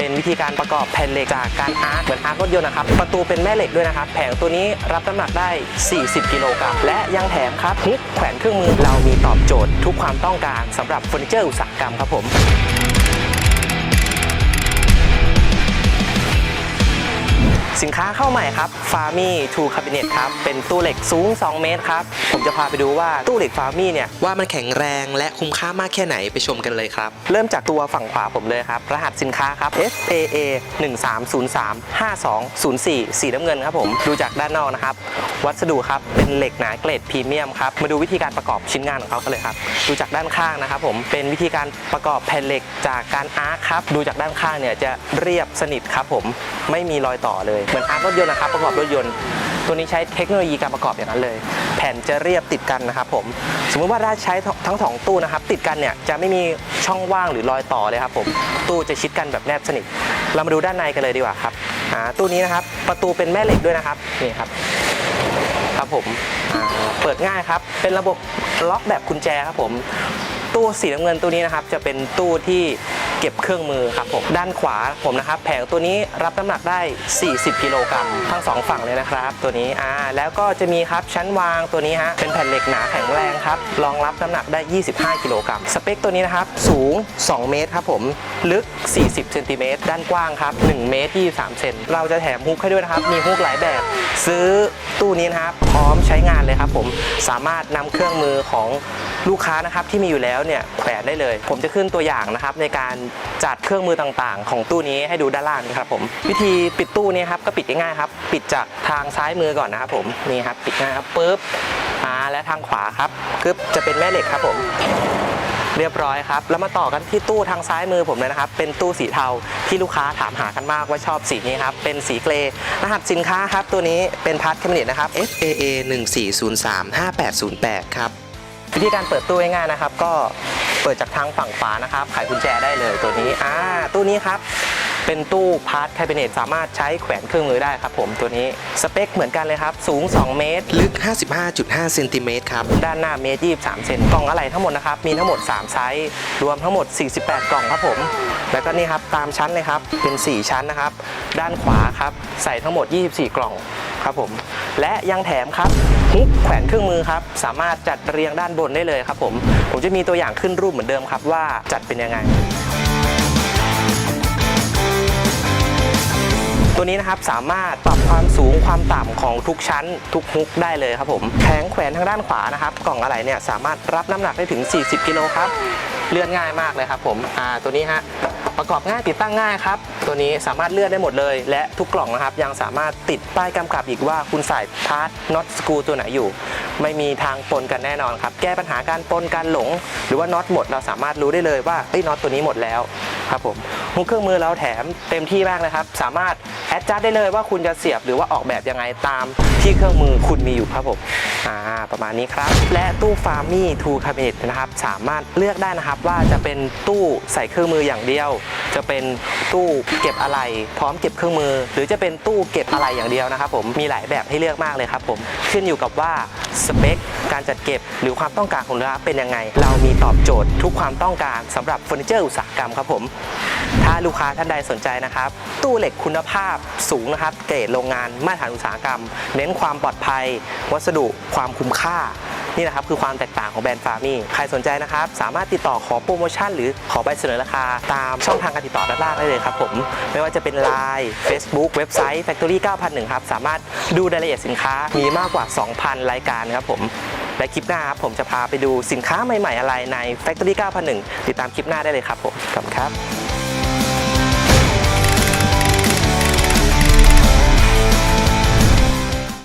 เป็นวิธีการประกอบแผ่นเหล็กจากการอาร์คเหมือนอาร์ครถยนต์นะครับ ประตูเป็นแม่เหล็กด้วยนะครับ แผงตัวนี้รับน้ำหนักได้ 40 กิโลกรัม และยังแถมครับฮุกแขวนเครื่องมือเรามีตอบโจทย์ทุกความต้องการสำหรับเฟอร์นิเจอร์อุตสาหกรรมครับผม สินค้าเข้าใหม่ครับ f a r m y Two Cabinet ครับ เป็นตู้เหล็กสูง 2 เมตรครับ ผมจะพาไปดูว่าตู้เหล็ก f a r m y เนี่ย ว่ามันแข็งแรงและคุ้มค่ามากแค่ไหนไปชมกันเลยครับ เริ่มจากตัวฝั่งขวาผมเลยครับ รหัสสินค้าครับ FAA 1303 5204 สีน้ำเงินครับผมดูจากด้านนอกนะครับ วัสดุครับเป็นเหล็กหนาเกรดพรีเมียมครับมาดูวิธีการประกอบชิ้นงานของเขากันเลยครับดูจากด้านข้างนะครับผมเป็นวิธีการประกอบแผ่นเหล็กจากการอาร์คครับดูจากด้านข้างเนี่ยจะเรียบสนิทครับผมไม่มีรอยต่อเลย เหมือนอาร์ครถยนต์นะครับประกอบรถยนต์ ตัวนี้ใช้เทคโนโลยีการประกอบอย่างนั้นเลย แผ่นจะเรียบติดกันนะครับผม สมมุติว่าถ้าใช้ทั้งสองตู้นะครับ ติดกันเนี่ยจะไม่มีช่องว่างหรือรอยต่อเลยครับผม ตู้จะชิดกันแบบแนบสนิท เรามาดูด้านในกันเลยดีกว่าครับตู้นี้นะครับ ประตูเป็นแม่เหล็กด้วยนะครับ นี่ครับ ครับผม เปิดง่ายครับ เป็นระบบล็อกแบบกุญแจครับผม ตู้สีน้ำเงินตู้นี้นะครับ จะเป็นตู้ที่ เก็บเครื่องมือครับผมด้านขวาผมนะครับแผงตัวนี้รับน้ำหนักได้ 40 กิโลกรัมทั้งสองฝั่งเลยนะครับ ตัวนี้อ่าแล้วก็จะมีครับชั้นวางตัวนี้ฮะเป็นแผ่นเหล็กหนาแข็งแรงครับรองรับน้ำหนักได้ 25 กิโลกรัมสเปคตัวนี้นะครับสูง 2 เมตรครับผมลึก 40เซนติเมตรด้านกว้างครับ1เมตร23เซนเราจะแถมฮุกให้ด้วยนะครับมีฮุกหลายแบบ ซื้อตู้นี้นะครับพร้อมใช้งานเลยครับผมสามารถนำเครื่องมือของลูกค้านะครับที่มีอยู่แล้วเนี่ยแขวนได้เลย ผมจะขึ้นตัวอย่างนะครับในการจัดเครื่องมือต่างๆ ของตู้นี้ให้ดูด้านล่างนี่ครับผม วิธีปิดตู้นี้ครับก็ปิดง่ายๆครับ ปิดจากทางซ้ายมือก่อนนะครับผมนี่ครับปิดง่ายครับปุ๊บอ่าและทางขวาครับกึบจะเป็นแม่เหล็กครับผมเรียบร้อยครับ แล้วมาต่อกันที่ตู้ทางซ้ายมือผมเลยนะครับ เป็นตู้สีเทาที่ลูกค้าถามหากันมากว่าชอบสีนี้ครับ เป็นสีเกรย์รหัสสินค้าครับ ตัวนี้เป็นพาร์ทแคบิเนตนะครับ FAA 1403 5808 ครับ วิธีการเปิดตู้ง่ายๆนะครับ ก็ เปิดจากทางฝั่งขวานะครับไขกุญแจได้เลยตัวนี้อ่าตู้นี้ครับเป็นตู้พาร์ทแคบิเนตสามารถใช้แขวนเครื่องมือได้ครับผมตัวนี้สเปคเหมือนกันเลยครับ สูง 2 เมตร ลึก 55.5เซนติเมตรครับด้านหน้าเมตร23เซนกล่องอะไหล่ทั้งหมดนะครับ มีทั้งหมด 3 ไซส์ รวมทั้งหมด 48 กล่องครับผม แล้วก็นี่ครับ ตามชั้นเลยครับ เป็น 4 ชั้นนะครับ ด้านขวาครับ ใส่ทั้งหมด 24 กล่อง ครับผมและยังแถมครับฮุกแขวนเครื่องมือครับสามารถจัดเรียงด้านบนได้เลยครับผมผมจะมีตัวอย่างขึ้นรูปเหมือนเดิมครับว่าจัดเป็นยังไงตัวนี้นะครับสามารถปรับความสูงความต่ำของทุกชั้น ทุกฮุกได้เลยครับผมแผงแขวนทางด้านขวานะครับ กล่องอะไหล่เนี่ยสามารถรับน้ำหนักได้ถึง 40 กิโลครับเลื่อนง่ายมากเลยครับผมอ่าตัวนี้ฮะ ประกอบง่ายติดตั้งง่ายครับ ตัวนี้สามารถเลื่อนได้หมดเลย และทุกกล่องนะครับยังสามารถติดป้ายกำกับอีกว่าคุณใส่พาร์ทน็อตสกรูตัวไหนอยู่ ไม่มีทางปนกันแน่นอนครับ แก้ปัญหาการปนการหลง หรือว่าน็อตหมดเราสามารถรู้ได้เลยว่าเอ้ยน็อตตัวนี้หมดแล้วครับผม ฮุกเครื่องมือเราแถมเต็มที่มากนะครับ สามารถแอดจัดได้เลยว่าคุณจะเสียบหรือว่าออกแบบยังไงตามที่เครื่องมือคุณมีอยู่ครับผมอ่าประมาณนี้ครับ และตู้ฟาร์มี่ทูคาบิเนตนะครับ สามารถเลือกได้นะครับว่าจะเป็นตู้ใส่เครื่องมืออย่างเดียว จะเป็นตู้เก็บอะไร พร้อมเก็บเครื่องมือ หรือจะเป็นตู้เก็บอะไรอย่างเดียวนะครับผมมีหลายแบบให้เลือกมากเลยครับผมขึ้นอยู่กับว่าสเปค การจัดเก็บ หรือความต้องการของลูกค้าเป็นยังไง เรามีตอบโจทย์ทุกความต้องการสำหรับเฟอร์นิเจอร์อุตสาหกรรมครับผม ถ้าลูกค้าท่านใดสนใจนะครับ ตู้เหล็กคุณภาพสูงนะครับเกรดโรงงานมาตรฐานอุตสาหกรรม เน้นความปลอดภัย วัสดุความคุ้มค่านี่นะครับคือความแตกต่างของแบรนด์ฟาร์มี่ใครสนใจนะครับ สามารถติดต่อขอโปรโมชั่น หรือขอใบเสนอราคา ตามช่องทางการติดต่อด้านล่างได้เลยครับผม ไม่ว่าจะเป็น Line Facebook เว็บไซต์ Factory 9001 ครับ สามารถดูรายละเอียดสินค้ามีมากกว่า 2,000 รายการครับผม และคลิปหน้าครับผมจะพาไปดูสินค้าใหม่ ๆ อะไรใน Factory 9001 ติดตามคลิปหน้าได้เลยครับผมขอบคุณครับ